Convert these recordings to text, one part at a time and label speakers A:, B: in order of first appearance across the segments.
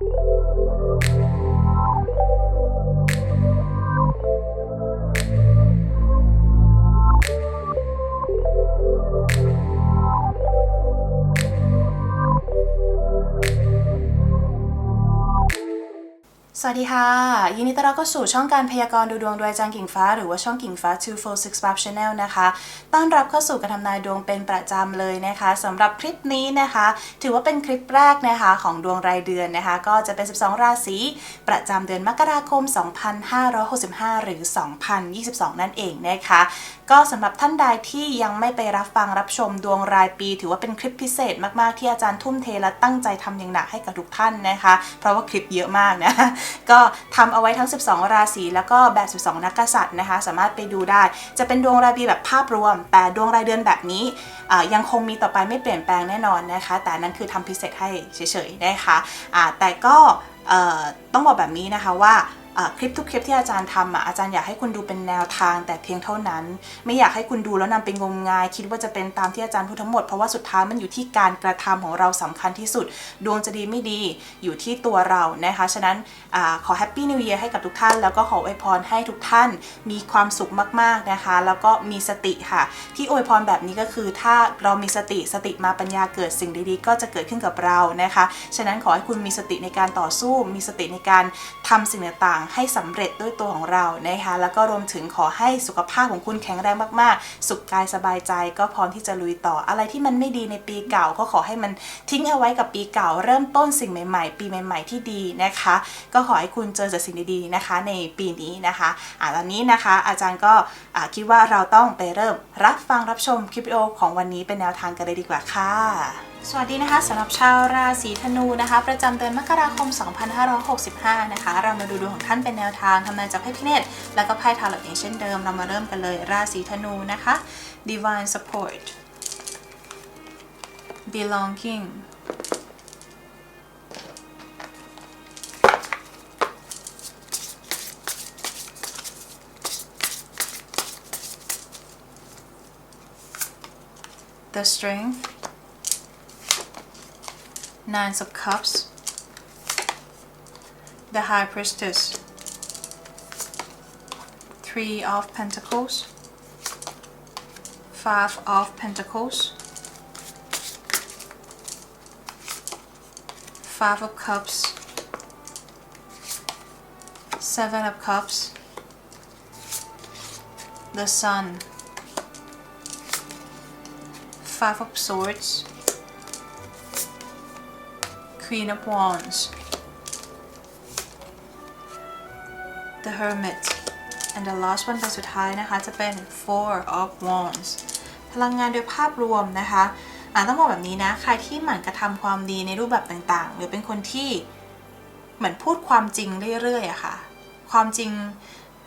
A: you สวัสดีค่ะ ยินดีต้อนรับเข้าสู่ช่องการพยากรณ์ดูดวงโดยอาจารย์กิ่งฟ้า หรือว่าช่องกิ่งฟ้า 246 Pub Channel นะคะ ต้อนรับเข้าสู่การทำนายดวงเป็นประจำเลยนะคะสำหรับคลิปนี้นะคะ ถือว่าเป็นคลิปแรกนะคะของดวงรายเดือนนะคะ ก็จะเป็น 12 ราศีประจำเดือนมกราคม 2565 หรือ 2022 นั่นเองนะคะ ก็สำหรับท่านใดที่ยังไม่ไปรับฟังรับชมดวงรายปี ถือว่าเป็นคลิปพิเศษมากๆที่อาจารย์ทุ่มเทและตั้งใจทำอย่างหนักให้กับทุกท่านนะคะ เพราะว่าคลิปเยอะมากนะก็ทำเอาไว้ทั้ง 12 ราศีแล้วก็แบบ 12 นักกษัตริย์นะคะ สามารถไปดูได้ จะเป็นดวงรายปีแบบภาพรวม แต่ดวงรายเดือนแบบนี้ยังคงมีต่อไปไม่เปลี่ยนแปลงแน่นอนนะคะ แต่นั้นคือทำพิเศษให้เฉยๆนะคะอ่าแต่ก็ต้องบอกแบบนี้นะคะว่า คลิปทุกคลิปที่อาจารย์ทำอะอาจารย์อยากให้คุณดูเป็นแนวทางแต่เพียงเท่านั้น ไม่อยากให้คุณดูแล้วนำไปงมงาย คิดว่าจะเป็นตามที่อาจารย์พูดทั้งหมด เพราะว่าสุดท้ายมันอยู่ที่การกระทำของเราสำคัญที่สุด ดวงจะดีไม่ดีอยู่ที่ตัวเรานะคะฉะนั้นอขอแฮปปี้นิว e ย r ให้กับทุกท่าน แล้วก็ขออวยพรให้ทุกท่านมีความสุขมากๆนะคะ แล้วก็มีสติค่ะ ที่อวยพรแบบนี้ก็คือ ถ้าเรามีสติสติมาปัญญาเกิดสิ่งดีๆ ก็จะเกิดขึ้นกับเรานะคะ ฉะนั้นขอให้คุณมีสติในการต่อสู้ มีสติในการทำสิ่งต่างให้สำเร็จด้วยตัวของเรานะคะ แล้วก็รวมถึงขอให้สุขภาพของคุณแข็งแรงมากๆ สุขกายสบายใจก็พร้อมที่จะลุยต่ออะไรที่มันไม่ดีในปีเก่า ก็ขอให้มันทิ้งเอาไว้กับปีเก่า เริ่มต้นสิ่งใหม่ๆ ปีใหม่ ๆที่ดีนะคะ ก็ขอให้คุณเจอแต่สิ่งดีๆนะคะ ในปีนี้นะคะอ่าตอนนี้นะคะ อาจารย์ก็คิดว่าเราต้องไปเริ่มรับฟังรับชมคลิปวิดีโอของวันนี้เป็นแนวทางกันเลยดีกว่าค่ะ สวัสดีนะคะสำหรับชาวราศีธนูนะคะ ประจำเดือนมกราคม 2565 นะคะ เรามาดูดวงของท่านเป็นแนวทางทำนายจากไพ่พิเนตแล้วก็ไพ่ทาร์ลอตองเช่นเดิม เรามาเริ่มกันเลยราศีธนูนะคะ divine support belonging the strength Nine of Cups, the High Priestess, Three of Pentacles, Five of Pentacles, Five of Cups, Seven of Cups, the Sun, Five of Swords, Queen of Wands, the Hermit, and the last one ใบสุดท้ายนะคะจะเป็น Four of Wands พลังงานโดยภาพรวมนะคะอ่าต้องบอกแบบนี้นะ ใครที่หมั่นกระทำความดีในรูปแบบต่างๆ หรือเป็นคนที่เหมือนพูดความจริงเรื่อยๆอะค่ะ ความจริง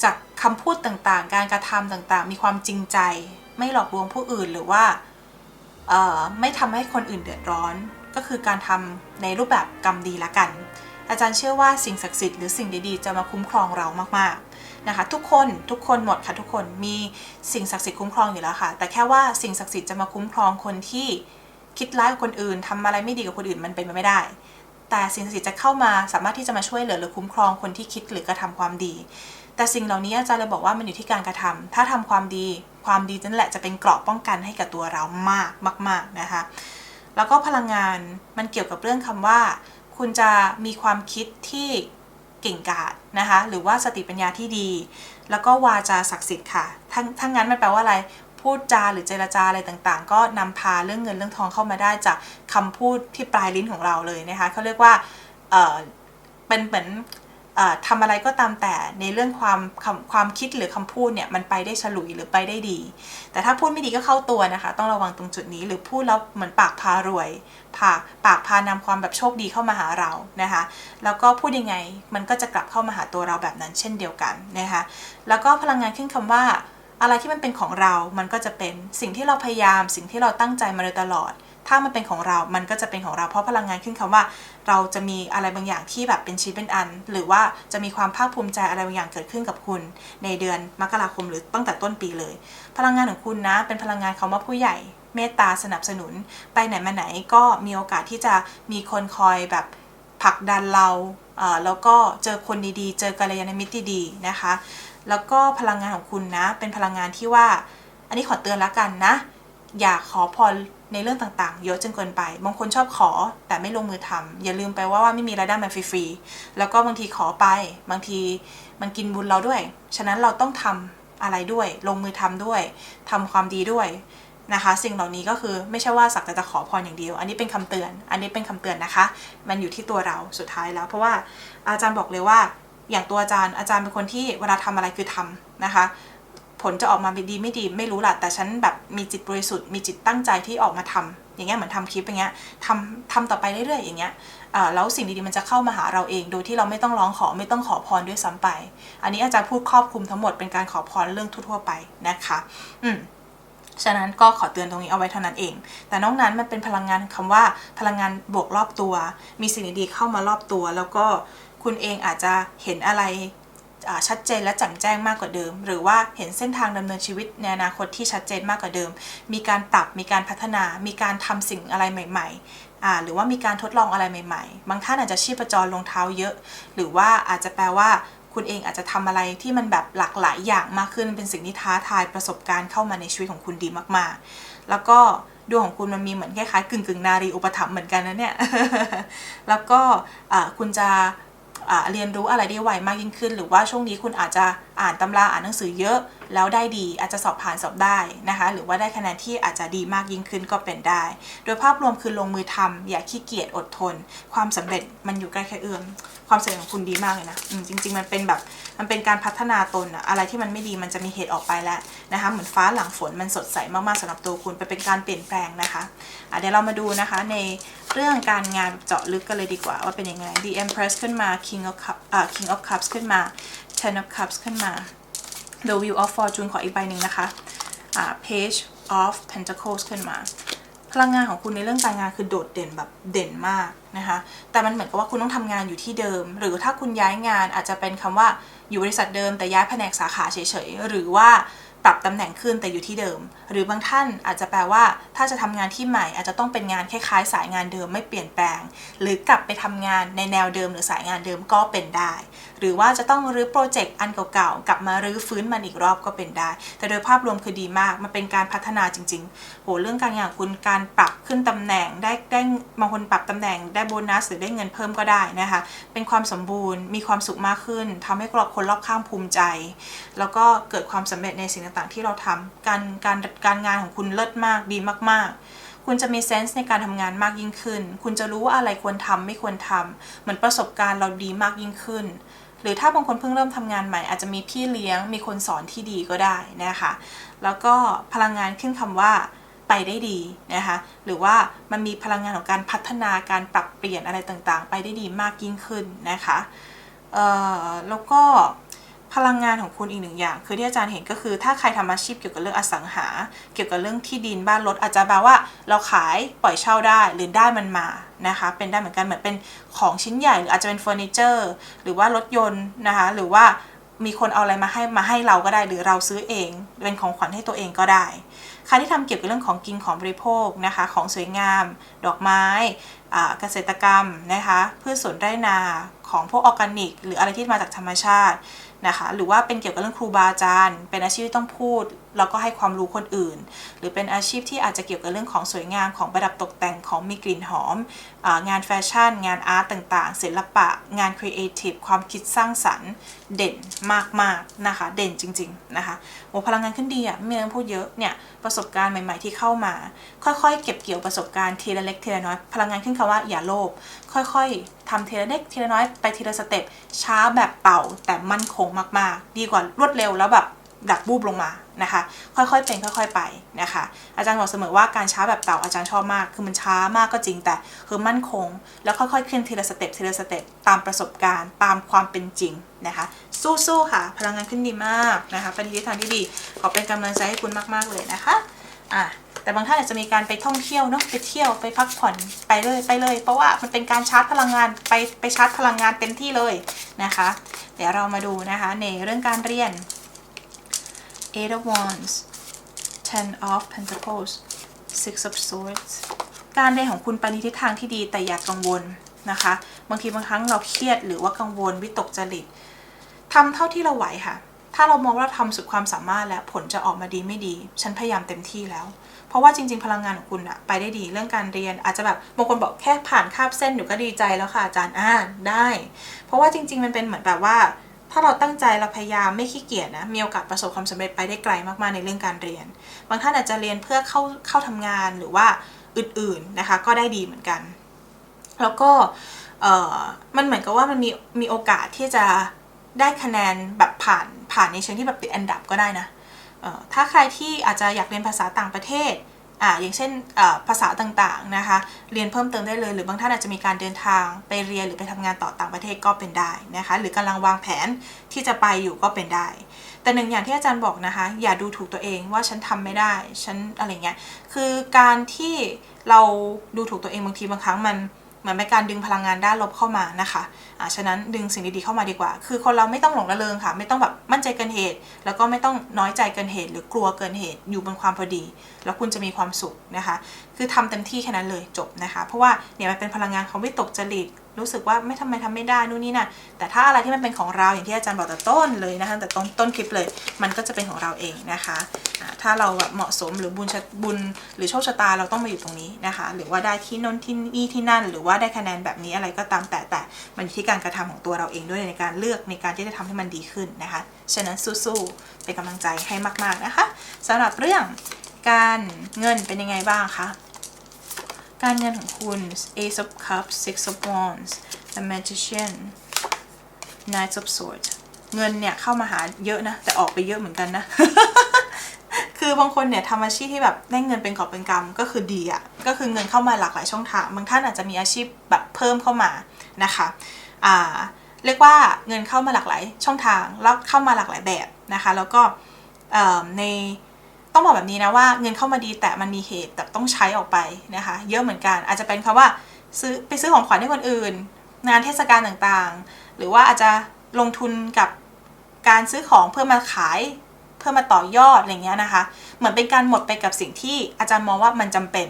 A: จากคำพูดต่างๆ การกระทำต่างๆ มีความจริงใจ ไม่หลอกลวงผู้อื่นหรือว่าไม่ทำให้คนอื่นเดือดร้อน ก็คือการทำในรูปแบบกรรมดีละกัน อาจารย์เชื่อว่าสิ่งศักดิ์สิทธิ์หรือสิ่งดีๆ จะมาคุ้มครองเรามากๆนะคะ ทุกคนทุกคนหมดค่ะทุกคนมีสิ่งศักดิ์สิทธิ์คุ้มครองอยู่แล้วค่ะ แต่แค่ว่าสิ่งศักดิ์สิทธิ์จะมาคุ้มครองคนที่คิดร้ายกับคนอื่นทำอะไรไม่ดีกับคนอื่นมันเป็นไปไม่ได้ แต่สิ่งศักดิ์สิทธิ์จะเข้ามาสามารถที่จะมาช่วยเหลือหรือคุ้มครองคนที่คิดหรือกระทำความดี แต่สิ่งเหล่านี้อาจารย์เลยบอกว่ามันอยู่ที่การกระทำถ้าทำความดีความดีนั่นแหละจะเป็นเกราะป้องกันให้กับตัวเรามากมาก ๆนะคะ แล้วก็พลังงานมันเกี่ยวกับเรื่องคำว่า คุณจะมีความคิดที่เก่งกาจนะคะ หรือว่าสติปัญญาที่ดี แล้วก็วาจาศักดิ์สิทธิ์ค่ะทั้งทั้งนั้นมันแปลว่าอะไรพูดจาหรือเจรจาอะไรต่างๆ ก็นำพาเรื่องเงินเรื่องทองเข้ามาได้จากคำพูดที่ปลายลิ้นของเราเลยนะคะเขาเรียกว่าเออเป็นเหมือน ทำอะไรก็ตามแต่ในเรื่องความคำความคิดหรือคำพูดเนี่ยมันไปได้ฉลุยหรือไปได้ดี แต่ถ้าพูดไม่ดีก็เข้าตัวนะคะ ต้องระวังตรงจุดนี้หรือพูดแล้วเหมือนปากพารวยปากปากพานำความแบบโชคดีเข้ามาหาเรานะคะแล้วก็พูดยังไงมันก็จะกลับเข้ามาหาตัวเราแบบนั้นเช่นเดียวกันนะคะแล้วก็พลังงานขึ้นคำว่าอะไรที่มันเป็นของเรา มันก็จะเป็นสิ่งที่เราพยายาม สิ่งที่เราตั้งใจมาโดยตลอด ถ้ามันเป็นของเรามันก็จะเป็นของเราเพราะพลังงานขึ้นคำว่า เราจะมีอะไรบางอย่างที่แบบเป็นชิ้นเป็นอัน หรือว่าจะมีความภาคภูมิใจอะไรบางอย่างเกิดขึ้นกับคุณ ในเดือนมกราคมหรือตั้งแต่ต้นปีเลย พลังงานของคุณนะ เป็นพลังงานคำว่าผู้ใหญ่เมตตาสนับสนุน ไปไหนมาไหนก็มีโอกาสที่จะมีคนคอยแบบผลักดันเราอ่าแล้วก็เจอคนดีๆ เจอกัลยาณมิตรดีๆนะคะ แล้วก็พลังงานของคุณนะ เป็นพลังงานที่ว่า อันนี้ขอเตือนแล้วกันนะ อย่าขอพร ในเรื่องต่างๆ เยอะจนเกินไป บางคนชอบขอแต่ไม่ลงมือทำอย่าลืมไปว่าว่าไม่มีรายได้มาฟรีๆ แล้วก็บางทีขอไป บางทีมันกินบุญเราด้วย ฉะนั้นเราต้องทำอะไรด้วย ลงมือทำด้วยทำความดีด้วยนะคะ สิ่งเหล่านี้ก็คือไม่ใช่ว่าสักแต่จะขอพรอย่างเดียว อันนี้เป็นคำเตือน อันนี้เป็นคำเตือนนะคะ มันอยู่ที่ตัวเราสุดท้ายแล้ว เพราะว่าอาจารย์บอกเลยว่าอย่างตัวอาจารย์อาจารย์เป็นคนที่เวลาทำอะไรคือทำนะคะ ผลจะออกมาดีไม่ดีไม่รู้ละแต่ฉันแบบ มีจิตบริสุทธิ์ มีจิตตั้งใจที่ออกมาทำอย่างเงี้ยเหมือนทำคลิปอย่างเงี้ยทำทำต่อไปเรื่อยๆอย่างเงี้ยแล้วสิ่งดีๆมันจะเข้ามาหาเราเอง โดยที่เราไม่ต้องร้องขอไม่ต้องขอพรด้วยซ้ำไป อันนี้อาจารย์พูดครอบคลุมทั้งหมดเป็นการขอพรเรื่องทั่วๆไปนะคะ อืมฉะนั้นก็ขอเตือนตรงนี้เอาไว้เท่านั้นเอง แต่นอกนั้นมันเป็นพลังงานคำว่าพลังงานบวกรอบตัว มีสิ่งดีๆเข้ามารอบตัว แล้วก็คุณเองอาจจะเห็นอะไร ชัดเจนและแจ่มแจ้งมากกว่าเดิม หรือว่าเห็นเส้นทางดำเนินชีวิตในอนาคตที่ชัดเจนมากกว่าเดิม มีการปรับมีการพัฒนา มีการทำสิ่งอะไรใหม่ ๆหรือว่ามีการทดลองอะไรใหม่ ๆ บางท่านอาจจะชีพจรลงเท้าเยอะ หรือว่าอาจจะแปลว่าคุณเองอาจจะทำอะไรที่มันแบบหลากหลายอย่างมากขึ้น เป็นสิ่งที่ท้าทายประสบการณ์เข้ามาในชีวิตของคุณดีมากๆ แล้วก็ดวงของคุณมันมีเหมือนคล้ายๆกึ่งกึ่งๆนารีอุปถัมภ์เหมือนกันนะเนี่ย แล้วก็คุณจะ เรียนรู้อะไรได้ไวมากยิ่งขึ้น หรือว่าช่วงนี้คุณอาจจะ อ่านตำราอ่านหนังสือเยอะแล้วได้ดีอาจจะสอบผ่านสอบได้นะคะ หรือว่าได้คะแนนที่อาจจะดีมากยิ่งขึ้นก็เป็นได้ โดยภาพรวมคือลงมือทำอย่าขี้เกียจอดทน ความสำเร็จมันอยู่ใกล้แค่เอื้อมความสำเร็จของคุณดีมากเลยนะจริง ๆ มันเป็นแบบมันเป็นการพัฒนาตนอะอะไรที่มันไม่ดีมันจะมีเหตุออกไปแล้วนะคะเหมือนฟ้าหลังฝนมันสดใสมากๆสำหรับตัวคุณไปเป็นการเปลี่ยนแปลงนะคะะเดี๋ยวเรามาดูนะคะในเรื่องการงานเจาะลึกกันเลยดีกว่าว่าเป็นยังไง The Empress ขึ้นมา King of Cup อ่า King of Cups ขึ้นมา Ten of Cups ขึ้นมา The Wheel of Fortune ขออีกใบหนึ่งนะคะ Page of Pentacles ขึ้นมา พลังงานของคุณในเรื่องการงานคือโดดเด่นแบบเด่นมากนะคะ แต่มันเหมือนกับว่าคุณต้องทำงานอยู่ที่เดิม หรือถ้าคุณย้ายงานอาจจะเป็นคำว่าอยู่บริษัทเดิมแต่ย้ายแผนกสาขาเฉยๆ หรือว่าปรับตำแหน่งขึ้นแต่อยู่ที่เดิม หรือบางท่านอาจจะแปลว่า ถ้าจะทำงานที่ใหม่ อาจจะต้องเป็นงานคล้ายๆ สายงานเดิมไม่เปลี่ยนแปลง หรือกลับไปทำงานในแนวเดิมหรือสายงานเดิมก็เป็นได้หรือว่าจะต้องรื้อโปรเจกต์อันเก่าๆกลับมารื้อฟื้นมันอีกรอบก็เป็นได้ แต่โดยภาพรวมคือดีมาก มันเป็นการพัฒนาจริงๆโหเรื่องการงานของคุณการปรับขึ้นตำแหน่งได้ได้บางคนปรับตำแหน่งได้โบนัสหรือได้เงินเพิ่มก็ได้นะคะ เป็นความสมบูรณ์มีความสุขมากขึ้นทำให้คนรอบข้างภูมิใจ แล้วก็เกิดความสำเร็จในสิ่งต่างๆ ที่เราทำการการการงานของคุณเลิศมากดีมากๆคุณจะมีเซนส์ในการทำงานมากยิ่งขึ้น คุณจะรู้ว่าอะไรควรทำไม่ควรทำเหมือนประสบการณ์เราดีมากยิ่งขึ้น หรือถ้าบางคนเพิ่งเริ่มทำงานใหม่ อาจจะมีพี่เลี้ยงมีคนสอนที่ดีก็ได้นะคะแล้วก็พลังงานขึ้นคำว่าไปได้ดีนะคะหรือว่ามันมีพลังงานของการพัฒนาการปรับเปลี่ยนอะไรต่างๆ ไปได้ดีมากยิ่งขึ้นนะคะแล้วก็ พลังงานของคุณอีกหนึ่งอย่าง คือที่อาจารย์เห็นก็คือ ถ้าใครทำอาชีพเกี่ยวกับเรื่องอสังหา เกี่ยวกับเรื่องที่ดินบ้านรถอาจจะแปลว่า เราขายปล่อยเช่าได้หรือได้มันมานะคะเป็นได้เหมือนกันเหมือนเป็นของชิ้นใหญ่หรืออาจจะเป็นเฟอร์นิเจอร์หรือว่ารถยนต์นะคะหรือว่ามีคนเอาอะไรมาให้มาให้เราก็ได้ หรือเราซื้อเองเป็นของขวัญให้ตัวเองก็ได้ใครที่ทำเกี่ยวกับเรื่องของกินของบริโภคนะคะของสวยงาม ดอกไม้อ่าเกษตรกรรมนะคะพืชสวนไร่นาของพวกออร์แกนิก หรืออะไรที่มาจากธรรมชาติ นะคะ หรือว่าเป็นเกี่ยวกับเรื่องครูบาอาจารย์ เป็นอาชีพที่ต้องพูด แล้วก็ให้ความรู้คนอื่น หรือเป็นอาชีพที่อาจจะเกี่ยวกับเรื่องของสวยงามของประดับตกแต่งของมีกลิ่นหอมองานแฟชั่น งานอาร์ตต่างๆ ศิลปะ งานครีเอทีฟความคิดสร้างสรรค์เด่นมากๆนะคะ เด่นจริง ๆนะคะโอ้พลังงานขึ้นดีอะไม่มีอะไรต้องพูดเยอะเนี่ยประสบการณ์ใหม่ๆที่เข้ามา ค่อยๆ เก็บเกี่ยวประสบการณ์ทีละเล็กทีละน้อยพลังงานขึ้นคำว่าอย่าโลภค่อยๆ ทำทีละเล็กทีละน้อยไปทีละสเต็ปช้าแบบเป่าแต่มั่นคงมากๆ ดีกว่ารวดเร็วแล้วแบบดักบูบลงมานะคะ ค่อยๆเป็นค่อยๆไปนะคะ อาจารย์บอกเสมอว่าการช้าแบบเต่าอาจารย์ชอบมาก คือมันช้ามากก็จริงแต่คือมั่นคง แล้วค่อยๆขึ้นทีละสเต็ปทีละสเต็ปตามประสบการณ์ตามความเป็นจริงนะคะ สู้ๆค่ะ พลังงานขึ้นดีมากนะคะเป็นทิศทางที่ดีขอเป็นกำลังใจให้คุณมากๆเลยนะคะอะ แต่บางท่านอาจจะมีการไปท่องเที่ยวเนาะไปเที่ยวไปพักผ่อนไปเลยไปเลย เพราะว่ามันเป็นการชาร์จพลังงานไปไปชาร์จพลังงานเต็มที่เลยนะคะ เดี๋ยวเรามาดูนะคะในเรื่องการเรียน Eight of Wands Ten of Pentacles Six of Swords การเรียนของคุณไปในทิศทางที่ดีแต่อย่ากกังวลนะคะ บางทีบางครั้งเราเครียดหรือว่ากังวลวิตกจริตทำเท่าที่เราไหวค่ะ ถ้าเรามองว่าเราทำสุดความสามารถแล้วผลจะออกมาดีไม่ดี ฉันพยายามเต็มที่แล้ว ราะว่าจริง ๆ พลังงานของคุณอะไปได้ดีเรื่องการเรียน อาจจะแบบบางคนบอกแค่ผ่านคาบเส้นอยู่ก็ดีใจแล้วค่ะอาจารย์อ่านได้ เพราะว่าจริง ๆ มันเป็นเหมือนแบบว่า ถ้าเราตั้งใจเราพยายามไม่ขี้เกียจนะมีโอกาสประสบความสำเร็จไปได้ไกลมากๆในเรื่องการเรียน บางท่านอาจจะเรียนเพื่อเข้าเข้าทำงานหรือว่าอื่นๆนะคะก็ได้ดีเหมือนกัน แล้วก็เออมันเหมือนกับว่ามันมีมีโอกาสที่จะได้คะแนนแบบผ่านผ่านในเชิงที่แบบติดอันดับก็ได้นะ ถ้าใครที่อาจจะอยากเรียนภาษาต่างประเทศอ่าอย่างเช่นภาษาต่างๆนะคะเรียนเพิ่มเติมได้เลย หรือบางท่านอาจจะมีการเดินทางไปเรียนหรือไปทำงานต่อต่างประเทศก็เป็นได้นะคะหรือกำลังวางแผนที่จะไปอยู่ก็เป็นได้ แต่หนึ่งอย่างที่อาจารย์บอกนะคะ อย่าดูถูกตัวเองว่าฉันทำไม่ได้ฉันอะไรเงี้ยคือการที่เราดูถูกตัวเองบางทีบางครั้งมัน เหมือนเป็นการดึงพลังงานด้านลบเข้ามานะคะอ่าฉะนั้นดึงสิ่งดีๆเข้ามาดีกว่า คือคนเราไม่ต้องหลงระเริงค่ะ ไม่ต้องแบบมั่นใจเกินเหตุ แล้วก็ไม่ต้องน้อยใจเกินเหตุ หรือกลัวเกินเหตุอยู่บนความพอดี แล้วคุณจะมีความสุขนะคะ คือทำเต็มที่แค่นั้นเลยจบนะคะ เพราะว่าเนี่ยมันเป็นพลังงานของวิตกจริตรู้สึกว่าไม่ทำไมทำไม่ได้นู่นนี่น่ะแต่ถ้าอะไรที่มันเป็นของเราอย่างที่อาจารย์บอกแต่ต้นเลยนะคะแต่ต้นต้นคลิปเลย มันก็จะเป็นของเราเองนะคะถ้าเราแบบเหมาะสมหรือบุญชะบุญหรือโชคชะตาเราต้องมาอยู่ตรงนี้นะคะ หรือว่าได้ที่นนที่นี่ที่นั่น หรือว่าได้คะแนนแบบนี้อะไรก็ตามแต่แต่มันอยู่ที่การกระทำของตัวเราเองด้วยในการเลือกในการที่จะทำให้มันดีขึ้นนะคะฉะนั้นสู้ๆเป็นกำลังใจให้มาก ๆนะคะสำหรับเรื่องการเงินเป็นยังไงบ้างคะ การเงินของคุณ Ace of Cups Six of Wands The Magician Knight of Swords เงินเนี่ยเข้ามาหาเยอะนะ แต่ออกไปเยอะเหมือนกันนะ คือบางคนเนี่ยทำอาชีพที่แบบได้เงินเป็นกอบเป็นกำก็คือดีอะ่ะ ก็คือเงินเข้ามาหลากหลายช่องทาง บางท่านอาจจะมีอาชีพแบบเพิ่มเข้ามานะคะอ่าเรียกว่าเงินเข้ามาหลากหลายช่องทางแล้วเข้ามาหลากหลายแบบนะคะ แล้วก็ใน ต้องบอกแบบนี้นะว่าเงินเข้ามาดีแต่มันมีเหตุแบบต้องใช้ออกไปนะคะ เยอะเหมือนกันอาจจะเป็นคำว่าซื้อไปซื้อของขวัญให้คนอื่น งานเทศกาลต่างๆ หรือว่าอาจจะลงทุนกับการซื้อของเพื่อมาขายเพื่อมาต่อยอดอะไรเงี้ยนะคะ เหมือนเป็นการหมดไปกับสิ่งที่อาจารย์มองว่ามันจำเป็น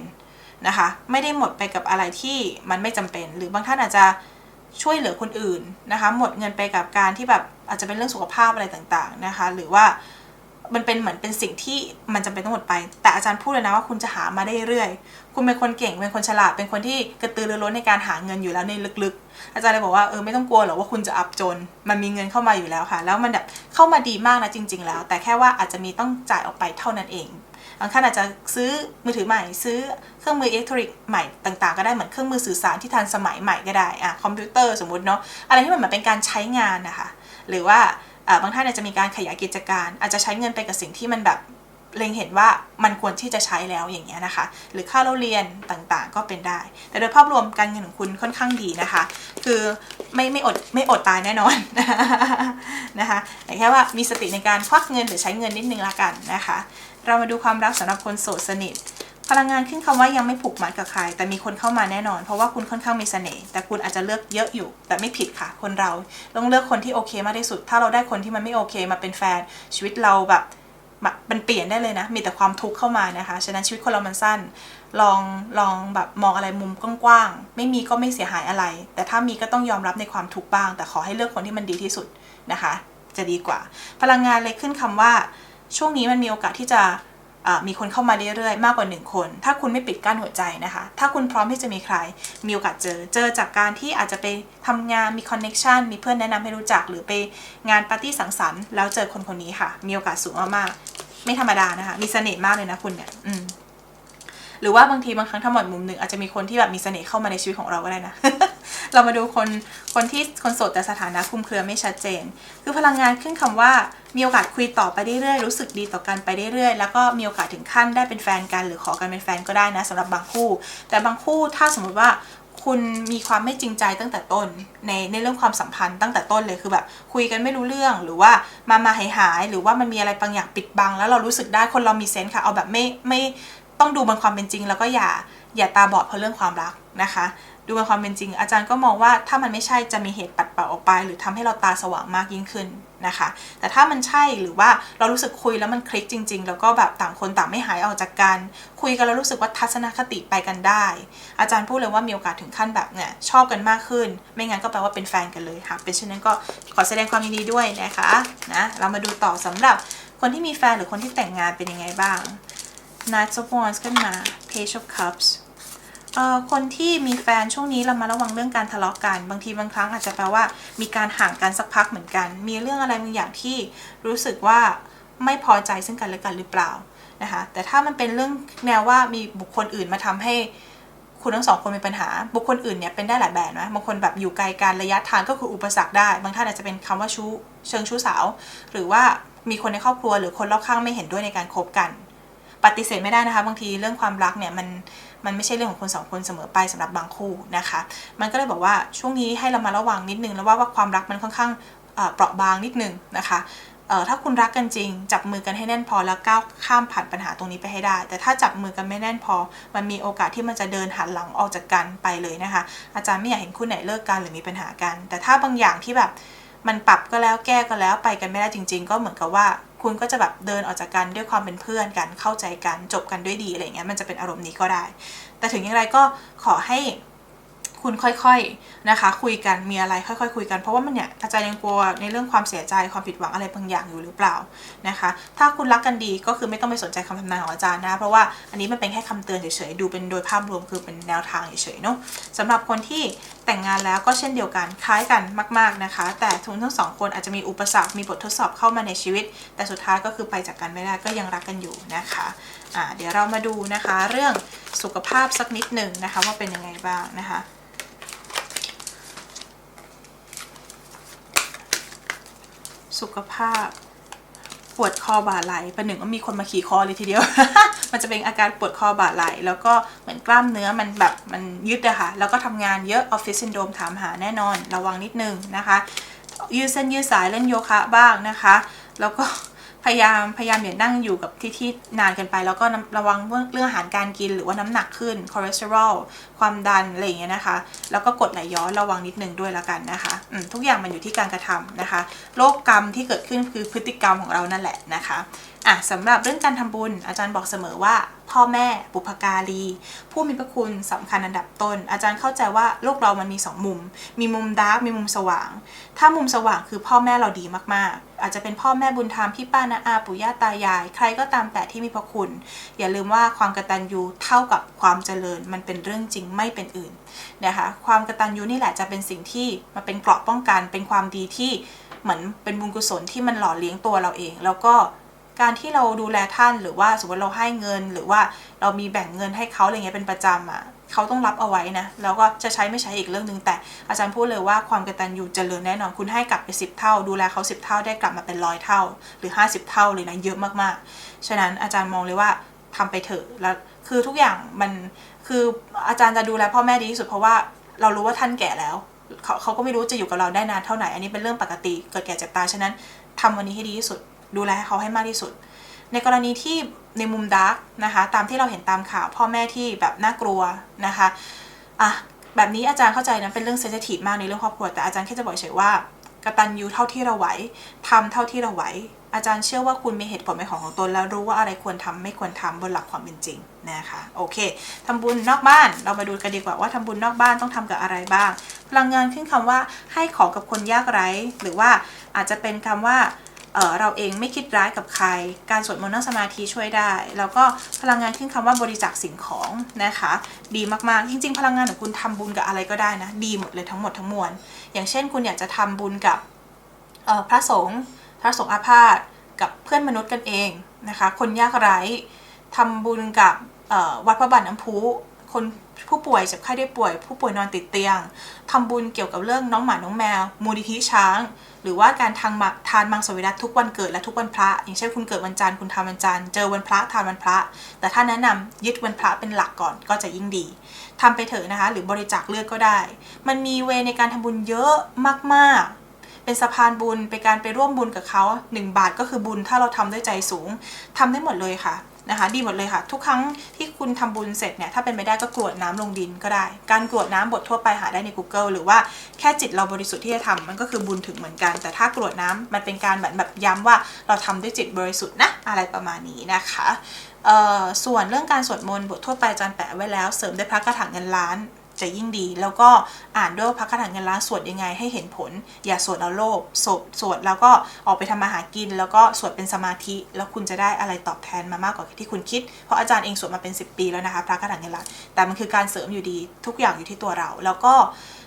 A: นะคะ ไม่ได้หมดไปกับอะไรที่มันไม่จำเป็น หรือบางท่านอาจจะช่วยเหลือคนอื่นนะคะ หมดเงินไปกับการที่แบบอาจจะเป็นเรื่องสุขภาพอะไรต่างๆนะคะ หรือว่า มันเป็นเหมือนเป็นสิ่งที่มันจำเป็นต้องหมดไป แต่อาจารย์พูดเลยนะว่าคุณจะหามาได้เรื่อยคุณเป็นคนเก่ง เป็นคนฉลาด เป็นคนที่กระตือรือร้นในการหาเงินอยู่แล้วในลึกๆ อาจารย์เลยบอกว่าเออไม่ต้องกลัวหรอกว่าคุณจะอับจน มันมีเงินเข้ามาอยู่แล้วค่ะ แล้วมันแบบเข้ามาดีมากนะจริง ๆ แล้ว แต่แค่ว่าอาจจะมีต้องจ่ายออกไปเท่านั้นเองบางท่านอาจจะซื้อมือถือใหม่ ซื้อเครื่องมืออิเล็กทรอนิกส์ใหม่ต่างๆ ก็ได้เหมือนเครื่องมือสื่อสารที่ทันสมัยใหม่ก็ได้อะคอมพิวเตอร์สมมติเนาะอะไรที่มันเหมือนเป็นการใช้งานนะคะหรือว่า บางท่านอาจจะมีการขยายกิจการ อาจจะใช้เงินไปกับสิ่งที่มันแบบเล็งเห็นว่ามันควรที่จะใช้แล้วอย่างเงี้ยนะคะ หรือค่าเราเรียนต่างๆ ก็เป็นได้ แต่โดยภาพรวมการเงินของคุณค่อนข้างดีนะคะ คือไม่ไม่อดไม่อดตายแน่นอนนะคะแต่แค่ว่ามีสติในการควักเงินหรือใช้เงินนิดนึงละกันนะคะ เรามาดูความรักสำหรับคนโสดสนิท พลังงานขึ้นคำว่ายังไม่ผูกมัดกับใคร แต่มีคนเข้ามาแน่นอน เพราะว่าคุณค่อนข้างมีเสน่ห์แต่คุณอาจจะเลือกเยอะอยู่ แต่ไม่ผิดค่ะ คนเราต้องเลือกคนที่โอเคมากที่สุด ถ้าเราได้คนที่มันไม่โอเคมาเป็นแฟน ชีวิตเราแบบมันเปลี่ยนได้เลยนะ มีแต่ความทุกข์เข้ามานะคะ ฉะนั้นชีวิตคนเรามันสั้น ลองลองแบบมองอะไรมุมกว้างๆ ไม่มีก็ไม่เสียหายอะไร แต่ถ้ามีก็ต้องยอมรับในความทุกข์บ้าง แต่ขอให้เลือกคนที่มันดีที่สุดนะคะ จะดีกว่า พลังงานเลยขึ้นคำว่า ช่วงนี้มันมีโอกาสที่จะ มีคนเข้ามาเรื่อยๆ มากกว่าหนึ่งคน ถ้าคุณไม่ปิดกั้นหัวใจนะคะ ถ้าคุณพร้อมที่จะมีใคร มีโอกาสเจอ เจอจากการที่อาจจะไปทำงาน มีคอนเน็ชันมีเพื่อนแนะนำให้รู้จัก หรือไปงานปาร์ตี้สังสรรค์ แล้วเจอคนคนนี้ค่ะ มีโอกาสสูงมากๆ ไม่ธรรมดานะคะ มีเสน่ห์มากเลยนะคุณเนี่ย อืม หรือว่าบางทีบางครั้งถ้ามองมุมหนึ่งอาจจะมีคนที่แบบมีเสน่ห์เข้ามาในชีวิตของเราก็ได้นะ เรามาดูคนคนที่คนโสดแต่สถานะคุมเครือไม่ชัดเจน คือพลังงานขึ้นคำว่ามีโอกาสคุยต่อไปเรื่อยๆรู้สึกดีต่อกันไปเรื่อยๆแล้วก็มีโอกาสถึงขั้นได้เป็นแฟนกัน หรือขอกันเป็นแฟนก็ได้นะสำหรับบางคู่ แต่บางคู่ถ้าสมมติว่าคุณมีความไม่จริงใจตั้งแต่ต้นในในเรื่องความสัมพันธ์ตั้งแต่ต้นเลยคือแบบ คุยกันไม่รู้เรื่องหรือว่ามามาหายหายหรือว่ามันมีอะไรบางอย่างปิดบัง แล้วเรารู้สึกได้คนเรามีเซนส์ค่ะเอาแบบไม่ไม่ ต้องดูบนความเป็นจริง แล้วก็อย่าอย่าตาบอดเพราะเรื่องความรักนะคะ ดูเป็นความเป็นจริง อาจารย์ก็มองว่าถ้ามันไม่ใช่จะมีเหตุปัดเป่าออกไป หรือทำให้เราตาสว่างมากยิ่งขึ้นนะคะ แต่ถ้ามันใช่หรือว่าเรารู้สึกคุยแล้วมันคลิกจริง ๆ แล้วก็แบบต่างคนต่างไม่หายออกจากกัน คุยกันแล้วรู้สึกว่าทัศนคติไปกันได้ อาจารย์พูดเลยว่ามีโอกาสถึงขั้นแบบเนี่ยชอบกันมากขึ้น ไม่งั้นก็แปลว่าเป็นแฟนกันเลยค่ะเป็นเช่นนั้นก็ขอแสดงความยินดีด้วยนะคะนะเรามาดูต่อสำหรับคนที่มีแฟนหรือคนที่แต่งงานเป็นยังไงบ้าง Knight of Wands ขึ้นมา Page of Cups เอ่อคนที่มีแฟนช่วงนี้เรามาระวังเรื่องการทะเลาะกัน บางทีบางครั้งอาจจะแปลว่า มีการห่างกันสักพักเหมือนกัน มีเรื่องอะไรบางอย่างที่รู้สึกว่าไม่พอใจซึ่งกันและกันหรือเปล่านะคะแต่ถ้ามันเป็นเรื่องแนวว่ามีบุคคลอื่นมาทำให้คุณทั้งสองคนมีปัญหา บุคคลอื่นเนี่ยเป็นได้หลายแบบนะบางคนแบบอยู่ไกลกันระยะทางก็คืออุปสรรคได้ บางท่านอาจจะเป็นคำว่าชู้เชิงชู้สาว หรือว่ามีคนในครอบครัวหรือคนรอบข้างไม่เห็นด้วยในการคบกัน ปฏิเสธไม่ได้นะคะ บางทีเรื่องความรักเนี่ยมันมันไม่ใช่เรื่องของคนสองคนเสมอไปสำหรับบางคู่นะคะ มันก็เลยบอกว่าช่วงนี้ให้เรามาระวังนิดนึงแล้วว่าว่าความรักมันค่อนข้างเปราะบางนิดนึงนะคะถ้าคุณรักกันจริง จับมือกันให้แน่นพอแล้วก้าวข้ามผ่านปัญหาตรงนี้ไปให้ได้ แต่ถ้าจับมือกันไม่แน่นพอ มันมีโอกาสที่มันจะเดินหันหลังออกจากกันไปเลยนะคะ อาจารย์ไม่อยากเห็นคู่ไหนเลิกกันหรือมีปัญหากัน แต่ถ้าบางอย่างที่แบบมันปรับก็แล้วแก้ก็แล้วไปกันไม่ได้จริง ๆ ก็เหมือนกับว่า คุณก็จะแบบเดินออกจากกันด้วยความเป็นเพื่อนกันเข้าใจกันจบกันด้วยดีอะไรเงี้ยมันจะเป็นอารมณ์นี้ก็ได้ แต่ถึงอย่างไรก็ขอให้ คุณค่อยๆนะคะ คุยกันมีอะไรค่อยๆ คุยกันเพราะว่ามันเนี่ยอาจารย์ยังกลัวในเรื่องความเสียใจความผิดหวังอะไรบางอย่างอยู่หรือเปล่านะคะ ถ้าคุณรักกันดีก็คือไม่ต้องไปสนใจคำทำนายของอาจารย์นะ เพราะว่าอันนี้มันเป็นแค่คำเตือนเฉยๆดูเป็นโดยภาพรวมคือเป็นแนวทางเฉยๆเนาะสำหรับคนที่แต่งงานแล้วก็เช่นเดียวกันคล้ายกันมาก ๆนะคะ แต่ทุนทั้งสองคนอาจจะมีอุปสรรคมีบททดสอบเข้ามาในชีวิต แต่สุดท้ายก็คือไปจากกันไม่ได้ก็ยังรักกันอยู่นะคะอ่าเดี๋ยวเรามาดูนะคะเรื่องสุขภาพสักนิดหนึ่งนะคะว่าเป็นยังไงบ้างนะคะ สุขภาพ ปวดคอบ่าไหลประหนึ่งว่ามีคนมาขี่คอเลยทีเดียว มันจะเป็นอาการปวดคอบ่าไหล แล้วก็เหมือนกล้ามเนื้อมันแบบมันยึดอะค่ะ แล้วก็ทำงานเยอะออฟฟิศซินโดรมถามหาแน่นอน ระวังนิดนึงนะคะ ยืดเส้นยืดสายเล่นโยคะบ้างนะคะ แล้วก็ พยายามพยายามอย่านั่งอยู่กับที่ที่นานเกินไป แล้วก็ระวังเรื่องเรื่องอาหารการกินหรือว่าน้ำหนักขึ้นคอเลสเตอรอลความดันอะไรอย่างเงี้ยนะคะ แล้วก็กดไหลย้อนระวังนิดนึงด้วยละกันนะคะทุกอย่างมันอยู่ที่การกระทำนะคะโรคกรรมที่เกิดขึ้นคือพฤติกรรมของเรานั่นแหละนะคะ อะสำหรับเรื่องการทำบุญ อาจารย์บอกเสมอว่า พ่อแม่บุพการี ผู้มีพระคุณสำคัญอันดับต้น อาจารย์เข้าใจว่าโลกเรามันมีสองมุม มีมุมดาร์กมีมุมสว่าง ถ้ามุมสว่างคือพ่อแม่เราดีมากๆ อาจจะเป็นพ่อแม่บุญธรรมพี่ป้านาอาปู่ย่าตายาย ใครก็ตามแต่ที่มีพระคุณ อย่าลืมว่าความกตัญญูเท่ากับความเจริญมันเป็นเรื่องจริงไม่เป็นอื่นนะคะความกตัญญูนี่แหละจะเป็นสิ่งที่มาเป็นเกราะป้องกันเป็นความดีที่เหมือนเป็นบุญกุศลที่มันหล่อเลี้ยงตัวเราเอง แล้วก็ การที่เราดูแลท่านหรือว่าสมมติเราให้เงิน หรือว่าเรามีแบ่งเงินให้เขาอะไรเงี้ยเป็นประจำอะเขาต้องรับเอาไว้นะแล้วก็จะใช้ไม่ใช้อีกเรื่องหนึ่งแต่อาจารย์พูดเลยว่าความกตัญญูเจริญแน่นอนคุณให้กลับไป 10 เท่า ดูแลเขา 10 เท่าได้กลับมาเป็นร้อยเท่า หรือ 50 เท่าเลยนะเยอะมากๆ ฉะนั้นอาจารย์มองเลยว่าทำไปเถอะแล้วคือทุกอย่างมันคืออาจารย์จะดูแลพ่อแม่ดีที่สุดเพราะว่าเรารู้ว่าท่านแก่แล้วเขาเขาก็ไม่รู้จะอยู่กับเราได้นานเท่าไหร่อันนี้เป็นเรื่องปกติเกิดแก่เจ็บตายฉะนั้นทำวันนี้ให้ดีที่สุด ดูแลเขาให้มากที่สุด ในกรณีที่ในมุมดาร์กนะคะตามที่เราเห็นตามข่าวพ่อแม่ที่แบบน่ากลัวนะคะอะแบบนี้อาจารย์เข้าใจนะเป็นเรื่องเซนซิทีฟมากในเรื่องครอบครัวแต่อาจารย์แค่จะบอกเฉยว่ากตัญญูเท่าที่เราไหวทำเท่าที่เราไหว อาจารย์เชื่อว่าคุณมีเหตุผลเป็นของของตนแล้วรู้ว่าอะไรควรทำไม่ควรทำบนหลักความเป็นจริงนะคะโอเคทำบุญนอกบ้านเรามาดูกันดีกว่าว่าทำบุญนอกบ้านต้องทำกับอะไรบ้าง พลังงานขึ้นคำว่าให้ของกับคนยากไร้ หรือว่าอาจจะเป็นคำว่า เเราเองไม่คิดร้ายกับใคร การสวดมนต์นั่งสมาธิช่วยได้ แล้วก็พลังงานขึ้นคำว่าบริจาคสิ่งของนะคะ ดีมากๆ จริง ๆ พลังงานของคุณทำบุญกับอะไรก็ได้นะ ดีหมดเลยทั้งหมดทั้งมวล อย่างเช่น คุณอยากจะทำบุญกับพระสงฆ์พระสงฆ์อาพาธกับเพื่อนมนุษย์กันเองนะคะ คนยากไร้ทำบุญกับวัดพระบาทน้ำพุ คนผู้ป่วยเจ็บไข้ได้ป่วย ผู้ป่วยนอนติดเตียงทำบุญเกี่ยวกับเรื่องน้องหมาน้องแมว มูลนิธิช้าง หรือว่าการทางาทานมังสวิรัตทุกวันเกิดและทุกวันพระ อย่างเช่นคุณเกิดวันจันทร์คุณทานวันจันทร์เจอวันพระทานวันพระ แต่ถ้าแนะนำยึดวันพระเป็นหลักก่อนก็จะยิ่งดีทำไปเถอะนะคะ หรือบริจาคเลือดก็ได้ มันมีเวในการทำบุญเยอะมากๆเป็นสะพานบุญเป็นการไปร่วมบุญกับเขา 1 บาทก็คือบุญถ้าเราทำด้วยใจสูงทำได้หมดเลยค่ะ นะคะ ดีหมดเลยค่ะ ทุกครั้งที่คุณทำบุญเสร็จเนี่ยถ้าเป็นไปได้ก็กรวดน้ำลงดินก็ได้ การกรวดน้ำบททั่วไปหาได้ใน Google หรือว่าแค่จิตเราบริสุทธิ์ที่จะทำมันก็คือบุญถึงเหมือนกัน แต่ถ้ากรวดน้ำมันเป็นการแบบแบบย้ำว่าเราทำด้วยจิตบริสุทธิ์นะอะไรประมาณนี้นะคะส่วนเรื่องการสวดมนต์บททั่วไปจานแปะไว้แล้วเสริมด้วยพระกระถางเงินล้าน จะยิ่งดี แล้วก็อ่านด้วยพระคาถาเงินล้านสวดยังไงให้เห็นผล อย่าสวดเอาโลภสวดสวดแล้วก็ออกไปทำมาหากิน แล้วก็สวดเป็นสมาธิ แล้วคุณจะได้อะไรตอบแทนมามากกว่าที่คุณคิด เพราะอาจารย์เองสวดมาเป็น 10 ปีแล้วนะคะพระคาถาเงินล้านแต่มันคือการเสริมอยู่ดีทุกอย่างอยู่ที่ตัวเรา แล้วก็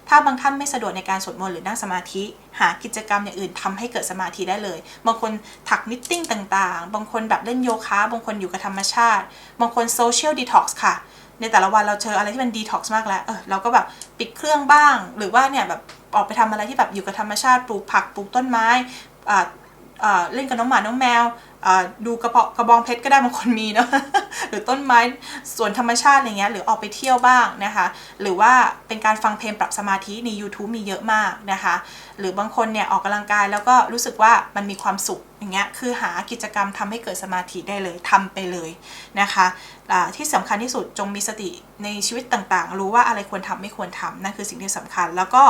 A: ถ้าบางท่านไม่สะดวกในการสวดมนต์หรือนั่งสมาธิ หากิจกรรมอย่างอื่นทำให้เกิดสมาธิได้เลย บางคนถักนิตติ้งต่างๆ บางคนแบบเล่นโยคะ บางคนอยู่กับธรรมชาติ บางคนโซเชียลดีท็อกซ์ค่ะ ในแต่ละวันเราเจออะไรที่มันดีท็อกซ์มากแล้ว เออเราก็แบบปิดเครื่องบ้าง หรือว่าเนี่ยแบบออกไปทำอะไรที่แบบอยู่กับธรรมชาติ ปลูกผัก ปลูกต้นไม้อ่าอ่าเล่นกับน้องหมา น้องแมว ดูกระเปากระบองเพชรก็ได้บางคนมีเนาะหรือต้นไม้สวนธรรมชาติอะไรเงี้ยหรือออกไปเที่ยวบ้างนะคะ หรือว่าเป็นการฟังเพลงปรับสมาธิใน YouTube มีเยอะมากนะคะ หรือบางคนเนี่ยออกกำลังกายแล้วก็รู้สึกว่ามันมีความสุขอย่างเงี้ยคือหากิจกรรมทำให้เกิดสมาธิได้เลยทำไปเลยนะคะอ่าที่สำคัญที่สุดจงมีสติในชีวิตต่างๆ รู้ว่าอะไรควรทำไม่ควรทำนั่นคือสิ่งที่สำคัญ แล้วก็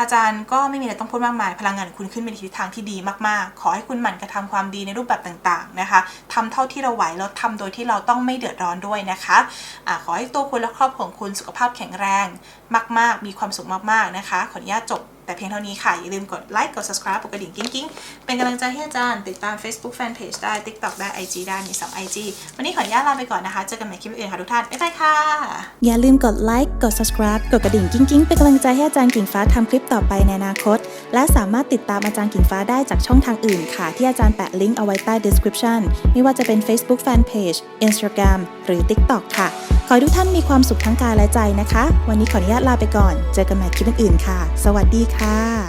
A: อาจารย์ก็ไม่มีอะไรต้องพูดมากมาย พลังงานคุณขึ้นเป็นทิศทางที่ดีมากๆ ขอให้คุณหมั่นกระทำความดีในรูปแบบต่างๆนะคะทำเท่าที่เราไหวแล้วทำโดยที่เราต้องไม่เดือดร้อนด้วยนะคะอะขอให้ตัวคุณและครอบครัวของคุณสุขภาพแข็งแรงมาก ๆ มีความสุขมากๆนะคะ ขออนุญาตจบ แต่เพียงเท่านี้ค่ะ อย่าลืมกดไลค์กด subscribe กดกระดิ่งกิ้งกิ้งเป็นกำลังใจให้อาจารย์ ติดตาม Facebook Fanpage ได้ TikTok ได้ IG ได้มี2 IG วันนี้ขออนุญาตลาไปก่อนนะคะ เจอกันใหม่คลิปอื่นค่ะทุกท่าน บ๊ายบายค่ะ
B: อย่าลืมกดไลค์กด subscribe กดกระดิ่งกิ้งกิ้งเป็นกำลังใจให้อาจารย์กิ่งฟ้าทำคลิปต่อไปในอนาคต และสามารถติดตามอาจารย์กิ่งฟ้าได้จากช่องทางอื่นค่ะ ที่อาจารย์แปะลิงก์เอาไว้ใต้ description ไม่ว่าจะเป็น Facebook Fanpage Instagram หรือ TikTok ค่ะ ขอให้ทุกท่านมีความสุขทั้งกายและใจนะคะ วันนี้ขออนุญาตลาไปก่อน เจอกันใหม่คลิปอื่นๆค่ะ สวัสดีค่ะ